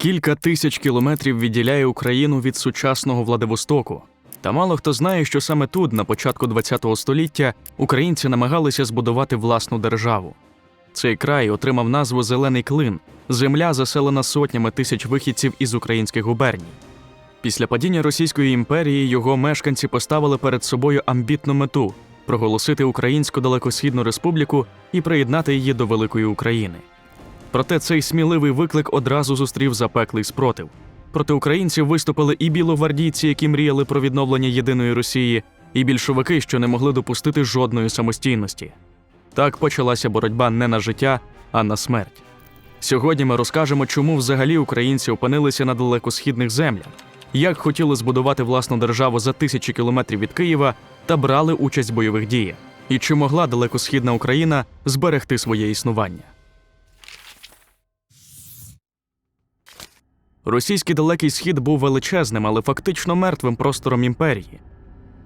Кілька тисяч кілометрів відділяє Україну від сучасного Владивостоку. Та мало хто знає, що саме тут, на початку ХХ століття, українці намагалися збудувати власну державу. Цей край отримав назву Зелений Клин, земля заселена сотнями тисяч вихідців із українських губерній. Після падіння Російської імперії його мешканці поставили перед собою амбітну мету проголосити Українську далекосхідну республіку і приєднати її до великої України. Проте цей сміливий виклик одразу зустрів запеклий спротив. Проти українців виступили і білогвардійці, які мріяли про відновлення єдиної Росії, і більшовики, що не могли допустити жодної самостійності. Так почалася боротьба не на життя, а на смерть. Сьогодні ми розкажемо, чому взагалі українці опинилися на далекосхідних землях, як хотіли збудувати власну державу за тисячі кілометрів від Києва та брали участь в бойових діях, і чи могла далекосхідна Україна зберегти своє існування. Російський далекий схід був величезним, але фактично мертвим простором імперії.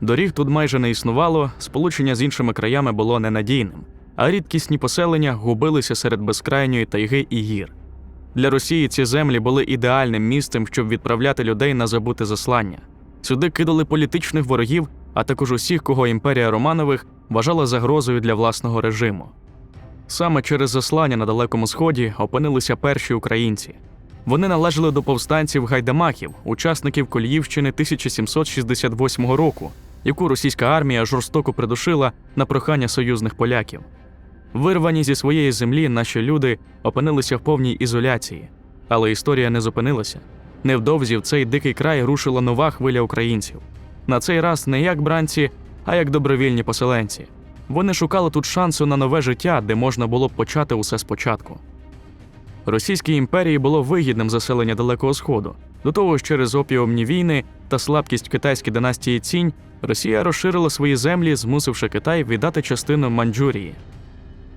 Доріг тут майже не існувало, сполучення з іншими краями було ненадійним, а рідкісні поселення губилися серед безкрайньої тайги і гір. Для Росії ці землі були ідеальним місцем, щоб відправляти людей на забуте заслання. Сюди кидали політичних ворогів, а також усіх, кого імперія Романових вважала загрозою для власного режиму. Саме через заслання на Далекому Сході опинилися перші українці. Вони належали до повстанців гайдамаків, учасників Коліївщини 1768 року, яку російська армія жорстоко придушила на прохання союзних поляків. Вирвані зі своєї землі наші люди опинилися в повній ізоляції, але історія не зупинилася. Невдовзі в цей дикий край рушила нова хвиля українців. На цей раз не як бранці, а як добровільні поселенці. Вони шукали тут шансу на нове життя, де можна було б почати усе спочатку. Російській імперії було вигідним заселення Далекого Сходу. До того ж, через опіумні війни та слабкість китайської династії Цінь Росія розширила свої землі, змусивши Китай віддати частину Маньчжурії.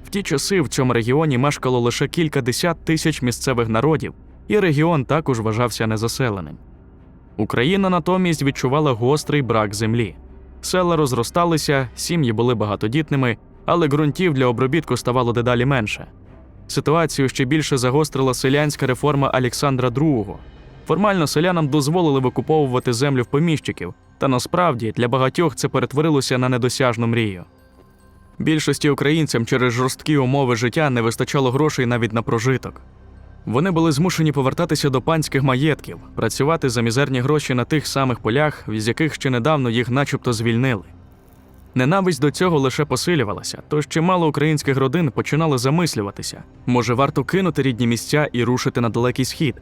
В ті часи в цьому регіоні мешкало лише кілька десят тисяч місцевих народів, і регіон також вважався незаселеним. Україна натомість відчувала гострий брак землі. Села розросталися, сім'ї були багатодітними, але ґрунтів для обробітку ставало дедалі менше. Ситуацію ще більше загострила селянська реформа Олександра II. Формально селянам дозволили викуповувати землю в поміщиків, та насправді для багатьох це перетворилося на недосяжну мрію. Більшості українцям через жорсткі умови життя не вистачало грошей навіть на прожиток. Вони були змушені повертатися до панських маєтків, працювати за мізерні гроші на тих самих полях, з яких ще недавно їх начебто звільнили. Ненависть до цього лише посилювалася, тож чимало українських родин починали замислюватися може, варто кинути рідні місця і рушити на далекий схід.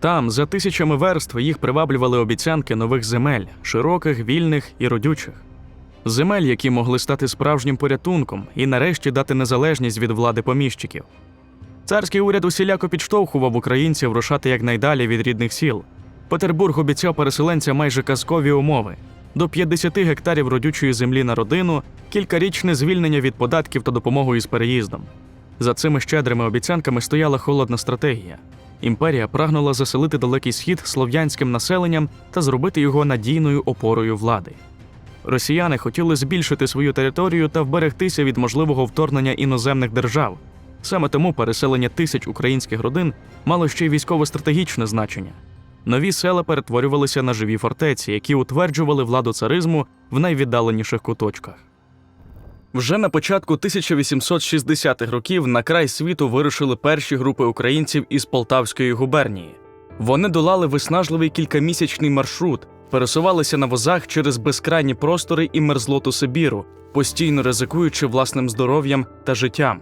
Там, за тисячами верств, їх приваблювали обіцянки нових земель, широких, вільних і родючих. Земель, які могли стати справжнім порятунком і нарешті дати незалежність від влади поміщиків. Царський уряд усіляко підштовхував українців рушати якнайдалі від рідних сіл. Петербург обіцяв переселенцям майже казкові умови до 50 гектарів родючої землі на родину, кількарічне звільнення від податків та допомогу із переїздом. За цими щедрими обіцянками стояла холодна стратегія. Імперія прагнула заселити далекий схід слов'янським населенням та зробити його надійною опорою влади. Росіяни хотіли збільшити свою територію та вберегтися від можливого вторгнення іноземних держав. Саме тому переселення тисяч українських родин мало ще й військово-стратегічне значення. Нові села перетворювалися на живі фортеці, які утверджували владу царизму в найвіддаленіших куточках. Вже на початку 1860-х років на край світу вирушили перші групи українців із Полтавської губернії. Вони долали виснажливий кількамісячний маршрут, пересувалися на возах через безкрайні простори і мерзлоту Сибіру, постійно ризикуючи власним здоров'ям та життям.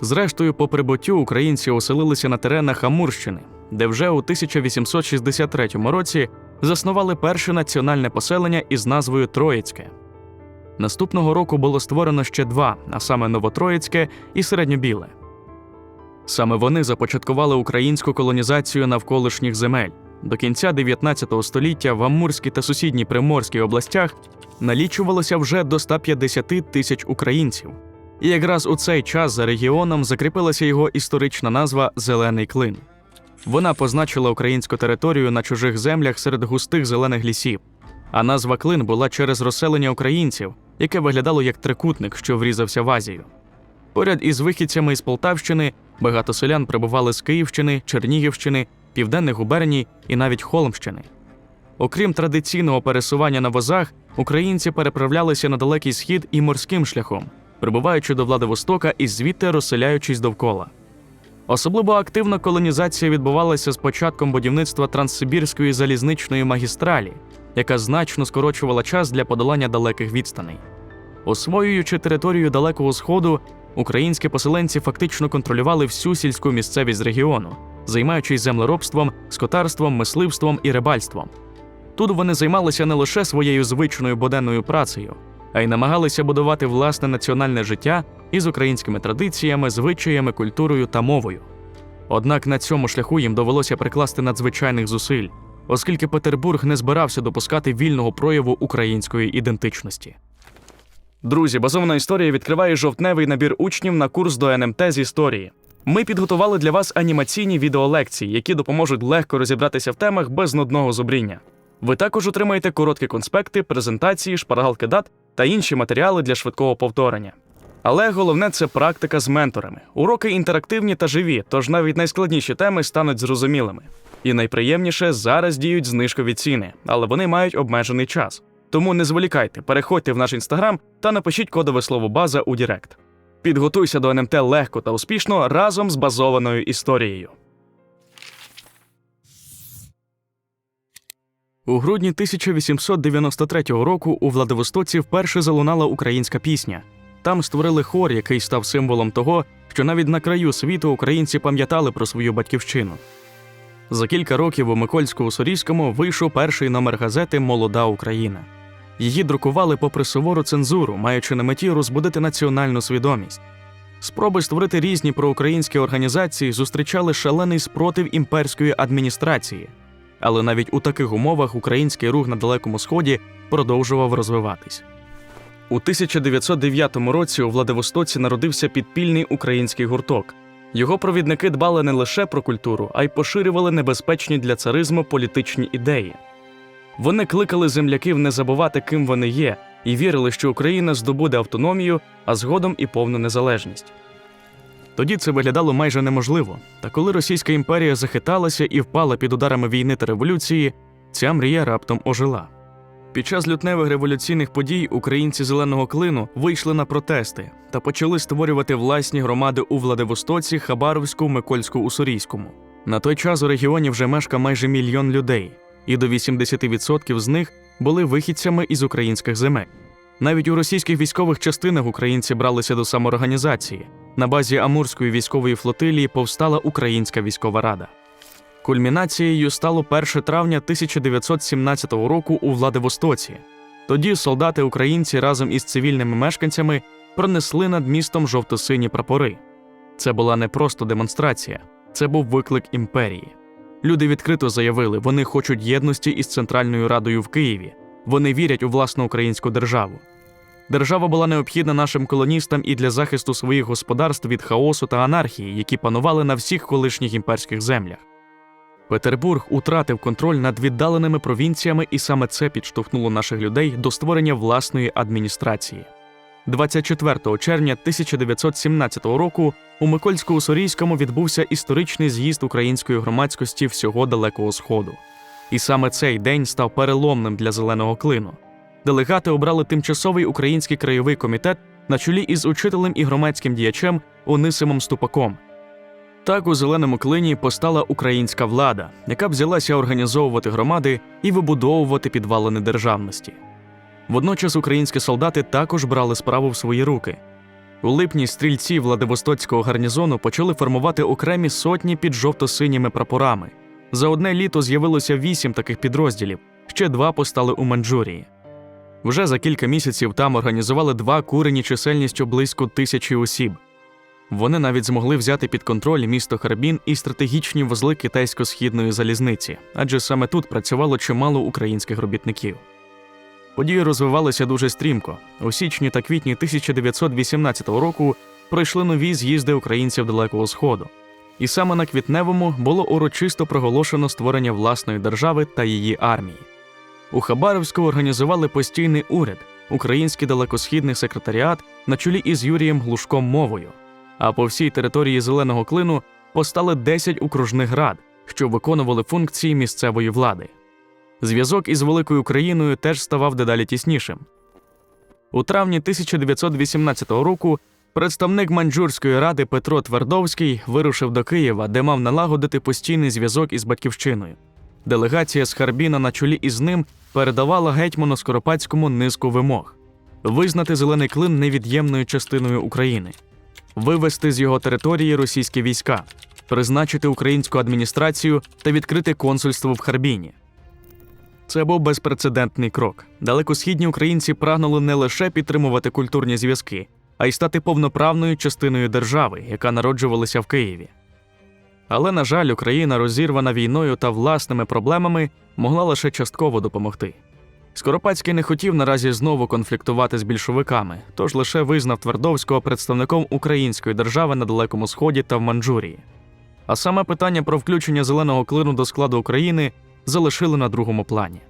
Зрештою, по прибуттю українці оселилися на теренах Амурщини, де вже у 1863 році заснували перше національне поселення із назвою Троїцьке. Наступного року було створено ще два, а саме Новотроїцьке і Середньобіле. Саме вони започаткували українську колонізацію навколишніх земель. До кінця 19 століття в Амурській та сусідній Приморській областях налічувалося вже до 150 тисяч українців. І якраз у цей час за регіоном закріпилася його історична назва Зелений Клин. Вона позначила українську територію на чужих землях серед густих зелених лісів. А назва Клин була через розселення українців, яке виглядало як трикутник, що врізався в Азію. Поряд із вихідцями із Полтавщини Багато селян прибували з Київщини, Чернігівщини, Південних губерній і навіть Холмщини. Окрім традиційного пересування на возах, українці переправлялися на далекий схід і морським шляхом, прибуваючи до Владивостока і звідти розселяючись довкола. Особливо активна колонізація відбувалася з початком будівництва Транссибірської залізничної магістралі, яка значно скорочувала час для подолання далеких відстаней. Освоюючи територію Далекого Сходу, українські поселенці фактично контролювали всю сільську місцевість регіону, займаючись землеробством, скотарством, мисливством і рибальством. Тут вони займалися не лише своєю звичною буденною працею, а й намагалися будувати власне національне життя із українськими традиціями, звичаями, культурою та мовою. Однак на цьому шляху їм довелося прикласти надзвичайних зусиль, оскільки Петербург не збирався допускати вільного прояву української ідентичності. Друзі, базована історія відкриває жовтневий набір учнів на курс до НМТ з історії. Ми підготували для вас анімаційні відеолекції, які допоможуть легко розібратися в темах без нудного зубріння. Ви також отримаєте короткі конспекти, презентації, шпаргалки дат та інші матеріали для швидкого повторення. Але головне це практика з менторами. Уроки інтерактивні та живі, тож навіть найскладніші теми стануть зрозумілими. І найприємніше зараз діють знижкові ціни, але вони мають обмежений час. Тому не зволікайте, переходьте в наш інстаграм та напишіть кодове слово база у Дірект. Підготуйся до НМТ легко та успішно разом з базованою історією. У грудні 1893 року у Владивостоці вперше залунала українська пісня. Там створили хор, який став символом того, що навіть на краю світу українці пам'ятали про свою батьківщину. За кілька років у Микольську-Уссурійському вийшов перший номер газети Молода Україна. Її друкували попри сувору цензуру, маючи на меті розбудити національну свідомість. Спроби створити різні проукраїнські організації зустрічали шалений спротив імперської адміністрації. Але навіть у таких умовах український рух на Далекому Сході продовжував розвиватись. У 1909 році у Владивостоці народився підпільний український гурток. Його провідники дбали не лише про культуру, а й поширювали небезпечні для царизму політичні ідеї. Вони кликали земляків не забувати, ким вони є, і вірили, що Україна здобуде автономію, а згодом і повну незалежність. Тоді це виглядало майже неможливо. Та коли Російська імперія захиталася і впала під ударами війни та революції, ця мрія раптом ожила. Під час лютневих революційних подій українці зеленого клину вийшли на протести та почали створювати власні громади у Владивостоці, Хабаровську, Микольську, Уссурійському. На той час у регіоні вже мешкав майже мільйон людей, і до 80% з них були вихідцями із українських земель. Навіть у російських військових частинах українці бралися до самоорганізації. На базі Амурської військової флотилії повстала Українська військова рада. Кульмінацією стало 1 травня 1917 року у Владивостоці. Тоді солдати українці разом із цивільними мешканцями пронесли над містом жовто-сині прапори. Це була не просто демонстрація, це був виклик імперії. Люди відкрито заявили, вони хочуть єдності із Центральною Радою в Києві. Вони вірять у власну українську державу. Держава була необхідна нашим колоністам і для захисту своїх господарств від хаосу та анархії, які панували на всіх колишніх імперських землях. Петербург утратив контроль над віддаленими провінціями, і саме це підштовхнуло наших людей до створення власної адміністрації. 24 червня 1917 року у Микольсько-Уссурійському відбувся історичний з'їзд української громадськості всього Далекого Сходу. І саме цей день став переломним для зеленого клину. Делегати обрали тимчасовий український краєвий комітет на чолі із учителем і громадським діячем Онисимом Ступаком. Так у зеленому клині постала українська влада, яка взялася організовувати громади і вибудовувати підвалини державності. Водночас українські солдати також брали справу в свої руки. У липні стрільці Владивостоцького гарнізону почали формувати окремі сотні під жовто-синіми прапорами. За одне літо з'явилося вісім таких підрозділів, ще два постали у Манджурії. Вже за кілька місяців там організували два курені чисельністю близько тисячі осіб. Вони навіть змогли взяти під контроль місто Харбін і стратегічні вузли китайсько-східної залізниці, адже саме тут працювало чимало українських робітників. Події розвивалися дуже стрімко. У січні та квітні 1918 року пройшли нові з'їзди українців Далекого Сходу. І саме на квітневому було урочисто проголошено створення власної держави та її армії. У Хабаровську організували постійний уряд, український далекосхідний секретаріат на чолі із Юрієм Глушком мовою. а по всій території зеленого клину постали 10 окружних рад, що виконували функції місцевої влади. Зв'язок із великою Україною теж ставав дедалі тіснішим. У травні 1918 року представник Манджурської ради Петро Твердовський вирушив до Києва, де мав налагодити постійний зв'язок із батьківщиною. Делегація з Харбіна на чолі із ним передавала гетьману Скоропадському низку вимог: визнати зелений клин невід'ємною частиною України, вивести з його території російські війська, призначити українську адміністрацію та відкрити консульство в Харбіні. Це був безпрецедентний крок. Далекосхідні українці прагнули не лише підтримувати культурні зв'язки, а й стати повноправною частиною держави, яка народжувалася в Києві. Але, на жаль, Україна, розірвана війною та власними проблемами, могла лише частково допомогти. Скоропадський не хотів наразі знову конфліктувати з більшовиками, тож лише визнав Твердовського представником української держави на Далекому Сході та в Манджурії. А саме питання про включення зеленого клину до складу України залишили на другому плані.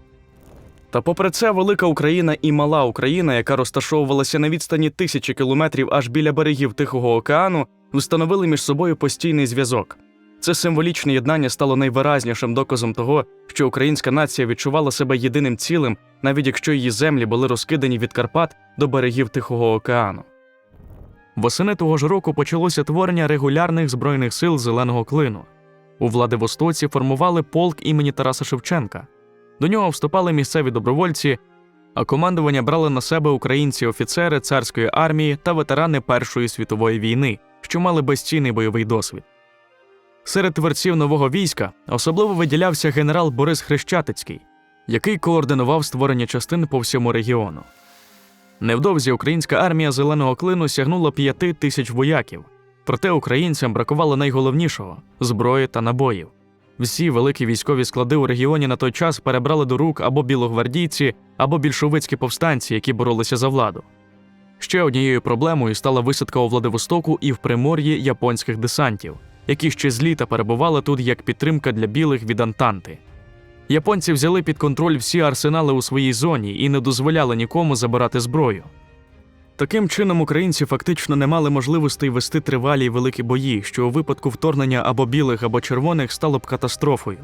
Та попри це, велика Україна і мала Україна, яка розташовувалася на відстані тисячі кілометрів аж біля берегів Тихого океану, встановили між собою постійний зв'язок. Це символічне єднання стало найвиразнішим доказом того, що українська нація відчувала себе єдиним цілим, навіть якщо її землі були розкидані від Карпат до берегів Тихого океану. Восени того ж року почалося творення регулярних збройних сил зеленого клину. У Владивостоці формували полк імені Тараса Шевченка. До нього вступали місцеві добровольці, а командування брали на себе українці офіцери царської армії та ветерани Першої світової війни, що мали безцінний бойовий досвід. Серед творців нового війська особливо виділявся генерал Борис Хрещатицький, який координував створення частин по всьому регіону. Невдовзі українська армія зеленого клину сягнула п'яти тисяч вояків, проте українцям бракувало найголовнішого зброї та набоїв. Всі великі військові склади у регіоні на той час перебрали до рук або білогвардійці, або більшовицькі повстанці, які боролися за владу. Ще однією проблемою стала висадка у Владивостоку і в примор'ї японських десантів, які ще з літа перебували тут як підтримка для білих від Антанти. Японці взяли під контроль всі арсенали у своїй зоні і не дозволяли нікому забирати зброю. Таким чином, українці фактично не мали можливостей вести тривалі й великі бої, що у випадку вторгнення або білих, або червоних стало б катастрофою.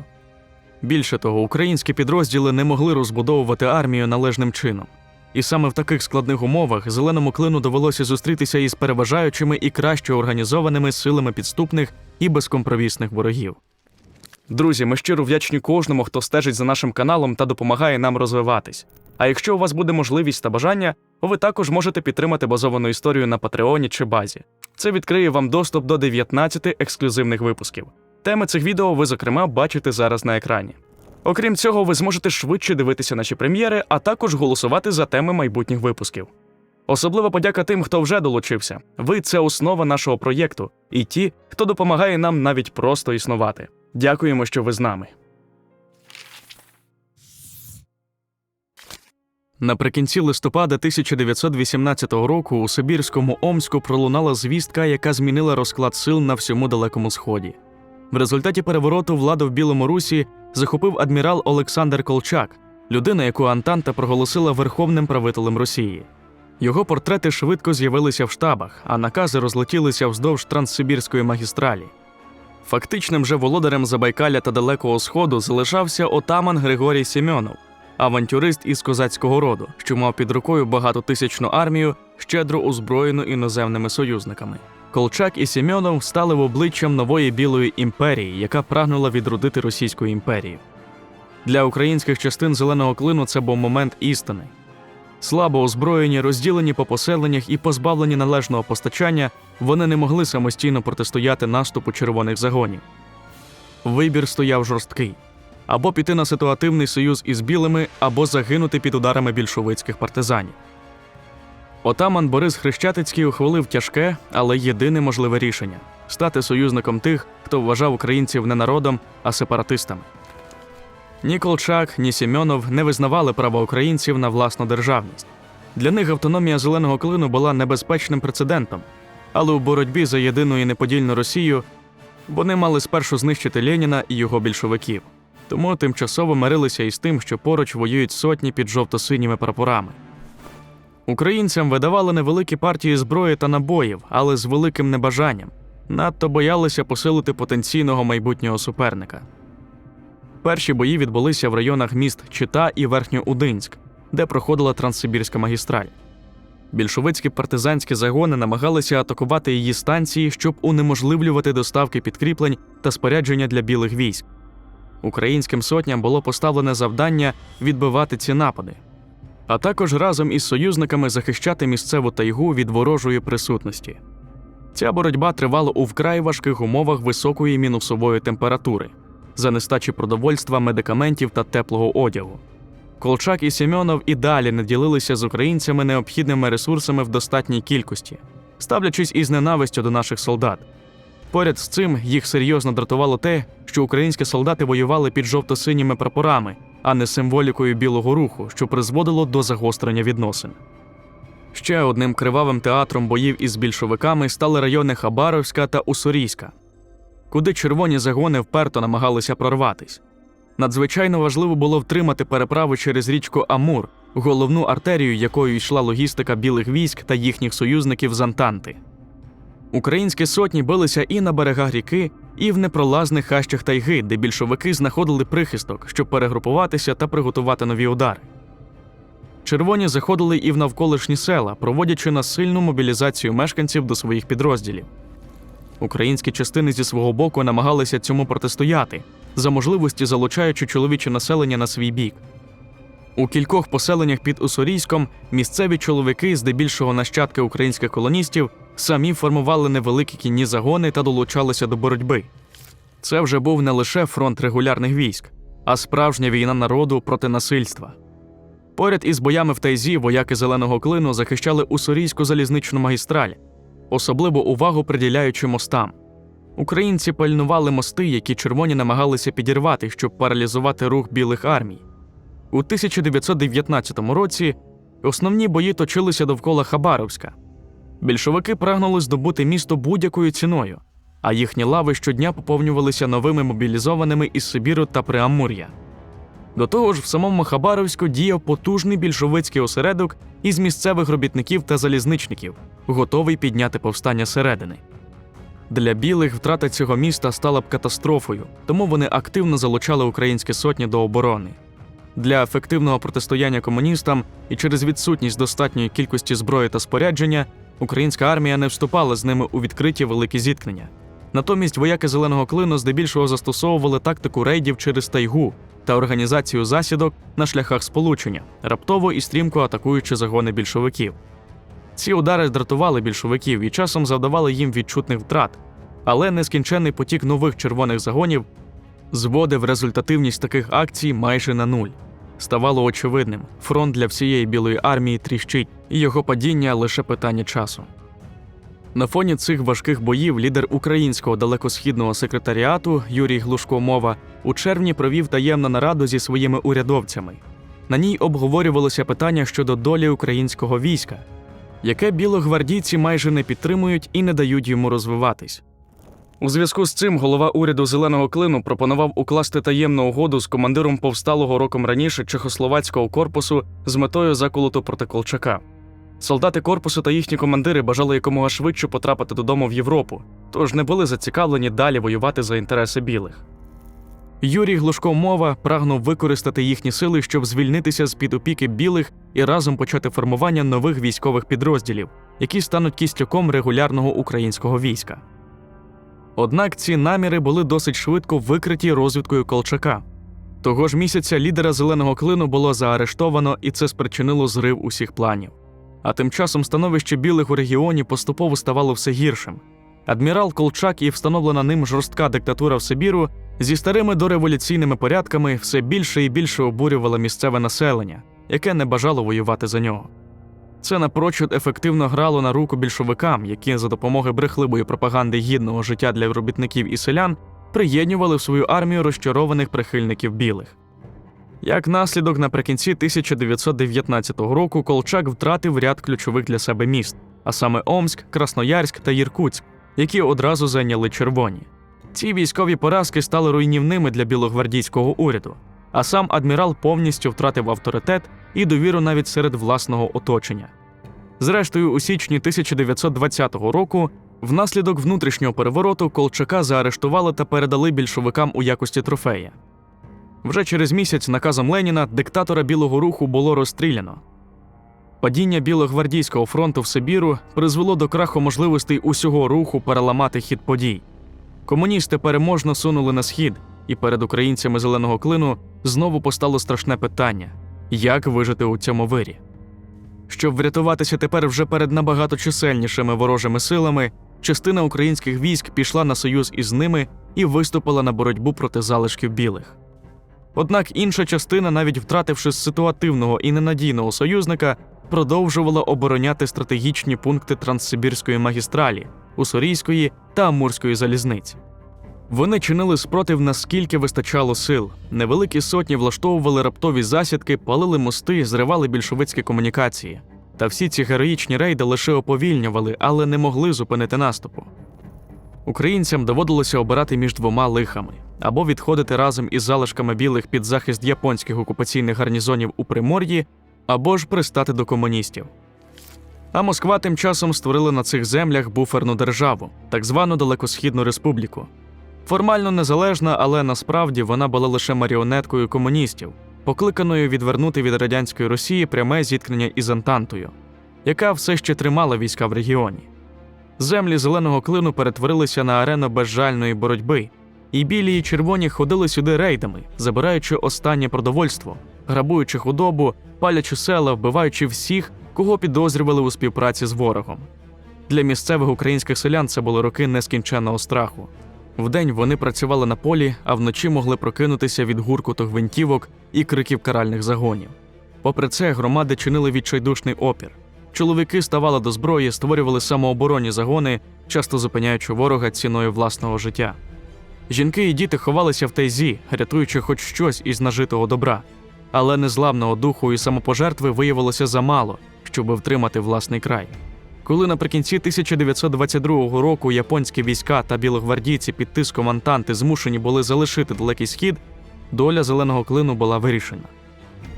Більше того, українські підрозділи не могли розбудовувати армію належним чином. І саме в таких складних умовах зеленому клину довелося зустрітися із переважаючими і краще організованими силами підступних і безкомпромісних ворогів. Друзі, ми щиро вдячні кожному, хто стежить за нашим каналом та допомагає нам розвиватись. А якщо у вас буде можливість та бажання, ви також можете підтримати базовану історію на Патреоні чи базі. Це відкриє вам доступ до 19 ексклюзивних випусків. Теми цих відео ви, зокрема, бачите зараз на екрані. Окрім цього, ви зможете швидше дивитися наші прем'єри, а також голосувати за теми майбутніх випусків. Особлива подяка тим, хто вже долучився. Ви це основа нашого проєкту, і ті, хто допомагає нам навіть просто існувати. Дякуємо, що ви з нами. Наприкінці листопада 1918 року у Сибірському Омську пролунала звістка, яка змінила розклад сил на всьому далекому сході. В результаті перевороту владу в Білому Русі захопив адмірал Олександр Колчак, людина, яку Антанта проголосила верховним правителем Росії. Його портрети швидко з'явилися в штабах, а накази розлетілися вздовж Транссибірської магістралі. Фактичним же володарем Забайкалля та Далекого Сходу залишався отаман Григорій Семьонов, авантюрист із козацького роду, що мав під рукою багатотисячну армію, щедро озброєну іноземними союзниками. Колчак і Семьонов стали в обличчям нової білої імперії, яка прагнула відродити Російську імперію. Для українських частин зеленого клину це був момент істини. Слабо озброєні, розділені по поселеннях і позбавлені належного постачання, вони не могли самостійно протистояти наступу червоних загонів. Вибір стояв жорсткий або піти на ситуативний союз із білими, або загинути під ударами більшовицьких партизанів. Отаман Борис Хрещатицький ухвалив тяжке, але єдине можливе рішення стати союзником тих, хто вважав українців не народом, а сепаратистами. Ні Колчак, ні Сімьонов не визнавали права українців на власну державність. Для них автономія зеленого клину була небезпечним прецедентом, але у боротьбі за єдину і неподільну Росію вони мали спершу знищити Леніна і його більшовиків, тому тимчасово мирилися із тим, що поруч воюють сотні під жовто-синіми прапорами. Українцям видавали невеликі партії зброї та набоїв, але з великим небажанням. Надто боялися посилити потенційного майбутнього суперника. Перші бої відбулися в районах міст Чита і Верхньоудинськ, де проходила Транссибірська магістраль. Більшовицькі партизанські загони намагалися атакувати її станції, щоб унеможливлювати доставки підкріплень та спорядження для білих військ. Українським сотням було поставлене завдання відбивати ці напади, а також разом із союзниками захищати місцеву тайгу від ворожої присутності. Ця боротьба тривала у вкрай важких умовах високої мінусової температури, за нестачі продовольства, медикаментів та теплого одягу. Колчак і Сімьонов і далі не ділилися з українцями необхідними ресурсами в достатній кількості, ставлячись із ненавистю до наших солдат. Поряд з цим їх серйозно дратувало те, що українські солдати воювали під жовто-синіми прапорами, а не символікою білого руху, що призводило до загострення відносин. Ще одним кривавим театром боїв із більшовиками стали райони Хабаровська та Уссурійська, куди червоні загони вперто намагалися прорватись. Надзвичайно важливо було втримати переправу через річку Амур, головну артерію, якою йшла логістика білих військ та їхніх союзників з Антанти. Українські сотні билися і на берегах ріки, і в непролазних хащах тайги, де більшовики знаходили прихисток, щоб перегрупуватися та приготувати нові удари. Червоні заходили і в навколишні села, проводячи насильну мобілізацію мешканців до своїх підрозділів. Українські частини зі свого боку намагалися цьому протистояти, за можливості залучаючи чоловіче населення на свій бік. У кількох поселеннях під Уссурійськом місцеві чоловіки, здебільшого нащадки українських колоністів, самі формували невеликі кінні загони та долучалися до боротьби. Це вже був не лише фронт регулярних військ, а справжня війна народу проти насильства. Поряд із боями в Тайзі вояки зеленого клину захищали уссурійську залізничну магістраль, особливу увагу приділяючи мостам. Українці пальнували мости, які червоні намагалися підірвати, щоб паралізувати рух білих армій. У 1919 році основні бої точилися довкола Хабаровська. Більшовики прагнули здобути місто будь-якою ціною, а їхні лави щодня поповнювалися новими мобілізованими із Сибіру та Преамур'я. До того ж, в самому Хабаровську діяв потужний більшовицький осередок із місцевих робітників та залізничників, готовий підняти повстання середини. Для білих втрата цього міста стала б катастрофою, тому вони активно залучали українські сотні до оборони. Для ефективного протистояння комуністам і через відсутність достатньої кількості зброї та спорядження українська армія не вступала з ними у відкриті великі зіткнення. Натомість вояки зеленого клину здебільшого застосовували тактику рейдів через тайгу та організацію засідок на шляхах сполучення, раптово і стрімко атакуючи загони більшовиків. Ці удари здратували більшовиків і часом завдавали їм відчутних втрат, але нескінченний потік нових червоних загонів зводив результативність таких акцій майже на нуль. Ставало очевидним, фронт для всієї білої армії тріщить, і його падіння лише питання часу. На фоні цих важких боїв лідер українського далекосхідного секретаріату Юрій Глушко-Мова у червні провів таємну нараду зі своїми урядовцями. На ній обговорювалося питання щодо долі українського війська, яке білогвардійці майже не підтримують і не дають йому розвиватись. У зв'язку з цим голова уряду зеленого клину пропонував укласти таємну угоду з командиром повсталого роком раніше чехословацького корпусу з метою заколоту проти Колчака. Солдати корпусу та їхні командири бажали якомога швидше потрапити додому в Європу, тож не були зацікавлені далі воювати за інтереси білих. Юрій Глушко мова прагнув використати їхні сили, щоб звільнитися з під опіки білих і разом почати формування нових військових підрозділів, які стануть кістяком регулярного українського війська. Однак ці наміри були досить швидко викриті розвідкою Колчака. Того ж місяця лідера зеленого клину було заарештовано, і це спричинило зрив усіх планів. А тим часом становище білих у регіоні поступово ставало все гіршим. Адмірал Колчак і встановлена ним жорстка диктатура в Сибіру зі старими дореволюційними порядками все більше і більше обурювала місцеве населення, яке не бажало воювати за нього. Це напрочуд ефективно грало на руку більшовикам, які за допомогою брехливої пропаганди гідного життя для робітників і селян приєднювали в свою армію розчарованих прихильників білих. Як наслідок, наприкінці 1919 року Колчак втратив ряд ключових для себе міст, а саме Омськ, Красноярськ та Єркутськ, які одразу зайняли червоні. Ці військові поразки стали руйнівними для білогвардійського уряду, а сам адмірал повністю втратив авторитет і довіру навіть серед власного оточення. Зрештою, у січні 1920 року, внаслідок внутрішнього перевороту Колчака заарештували та передали більшовикам у якості трофея. Вже через місяць наказом Леніна диктатора Білого руху було розстріляно. Падіння Білогвардійського фронту в Сибіру призвело до краху можливостей усього руху переламати хід подій. Комуністи переможно сунули на схід, і перед українцями зеленого клину знову постало страшне питання: як вижити у цьому вирі? Щоб врятуватися тепер вже перед набагато чисельнішими ворожими силами, частина українських військ пішла на союз із ними і виступила на боротьбу проти залишків білих. Однак інша частина, навіть втративши з ситуативного і ненадійного союзника, продовжувала обороняти стратегічні пункти Транссибірської магістралі, Уссурійської та Амурської залізниць. Вони чинили спротив наскільки вистачало сил. Невеликі сотні влаштовували раптові засідки, палили мости, зривали більшовицькі комунікації. Та всі ці героїчні рейди лише оповільнювали, але не могли зупинити наступу. Українцям доводилося обирати між двома лихами або відходити разом із залишками білих під захист японських окупаційних гарнізонів у Примор'ї, або ж пристати до комуністів. А Москва тим часом створила на цих землях буферну державу, так звану Далекосхідну Республіку. Формально незалежна, але насправді вона була лише маріонеткою комуністів, покликаною відвернути від радянської Росії пряме зіткнення із Антантою, яка все ще тримала війська в регіоні. Землі зеленого клину перетворилися на арену безжальної боротьби, і білі і червоні ходили сюди рейдами, забираючи останнє продовольство, грабуючи худобу, палячи села, вбиваючи всіх, кого підозрювали у співпраці з ворогом. Для місцевих українських селян це були роки нескінченного страху. Вдень вони працювали на полі, а вночі могли прокинутися від гуркоту гвинтівок і криків каральних загонів. Попри це, громади чинили відчайдушний опір. Чоловіки ставали до зброї, створювали самооборонні загони, часто зупиняючи ворога ціною власного життя. Жінки і діти ховалися в тайзі, рятуючи хоч щось із нажитого добра. Але незламного духу і самопожертви виявилося замало, щоб втримати власний край. Коли наприкінці 1922 року японські війська та білогвардійці під тиском Антанти змушені були залишити далекий схід, доля зеленого клину була вирішена.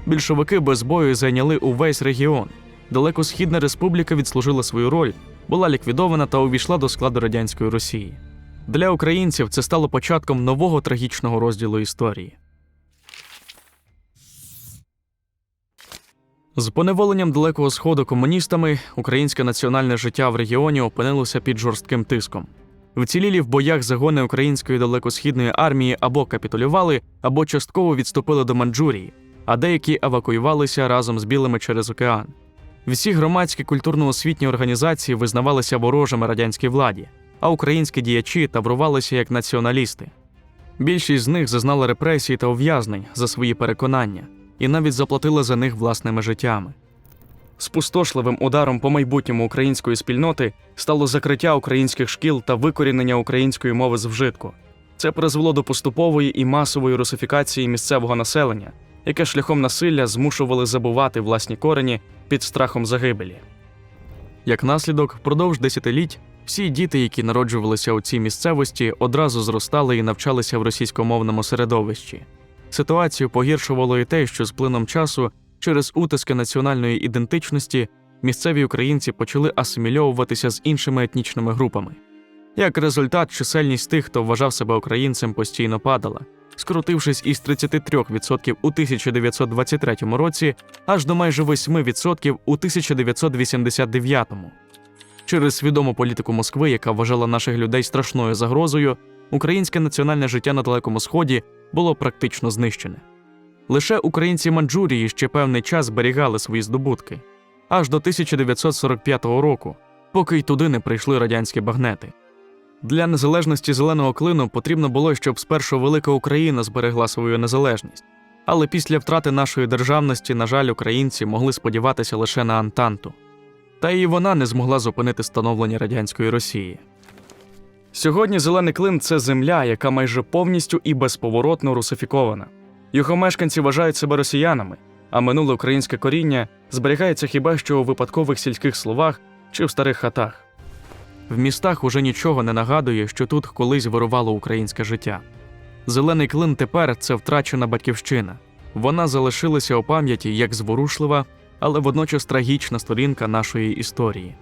Більшовики без бою зайняли увесь регіон. Далекосхідна республіка відслужила свою роль, була ліквідована та увійшла до складу радянської Росії. Для українців це стало початком нового трагічного розділу історії. З поневоленням далекого сходу комуністами українське національне життя в регіоні опинилося під жорстким тиском. Вцілілі в боях загони української далекосхідної армії або капітулювали, або частково відступили до Манджурії, а деякі евакуювалися разом з білими через океан. Всі громадські культурно-освітні організації визнавалися ворожими радянській владі, а українські діячі таврувалися як націоналісти. Більшість з них зазнала репресій та ув'язнень за свої переконання і навіть заплатили за них власними життями. Спустошливим ударом по майбутньому української спільноти стало закриття українських шкіл та викорінення української мови з вжитку. Це призвело до поступової і масової русифікації місцевого населення, яке шляхом насилля змушували забувати власні корені під страхом загибелі. Як наслідок, впродовж десятиліть всі діти, які народжувалися у цій місцевості, одразу зростали і навчалися в російськомовному середовищі. Ситуацію погіршувало і те, що з плином часу, через утиски національної ідентичності, місцеві українці почали асимільовуватися з іншими етнічними групами. Як результат, чисельність тих, хто вважав себе українцем, постійно падала, скоротившись із 33% у 1923 році аж до майже 8% у 1989. Через свідому політику Москви, яка вважала наших людей страшною загрозою, українське національне життя на Далекому Сході було практично знищене. Лише українці Манджурії ще певний час зберігали свої здобутки аж до 1945 року, поки й туди не прийшли радянські багнети. Для незалежності зеленого клину потрібно було, щоб спершу велика Україна зберегла свою незалежність. Але після втрати нашої державності, на жаль, українці могли сподіватися лише на Антанту. Та і вона не змогла зупинити становлення радянської Росії. Сьогодні зелений клин це земля, яка майже повністю і безповоротно русифікована. Його мешканці вважають себе росіянами, а минуле українське коріння зберігається хіба що у випадкових сільських словах чи в старих хатах. В містах уже нічого не нагадує, що тут колись вирувало українське життя. Зелений клин тепер це втрачена батьківщина. Вона залишилася у пам'яті як зворушлива, але водночас трагічна сторінка нашої історії.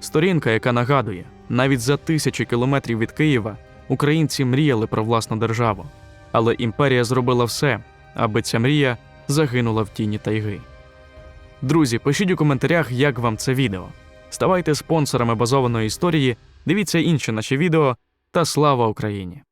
Сторінка, яка нагадує, навіть за тисячі кілометрів від Києва українці мріяли про власну державу, але імперія зробила все, аби ця мрія загинула в тіні тайги. Друзі, пишіть у коментарях, як вам це відео. Ставайте спонсорами базованої історії, дивіться інші наші відео та слава Україні!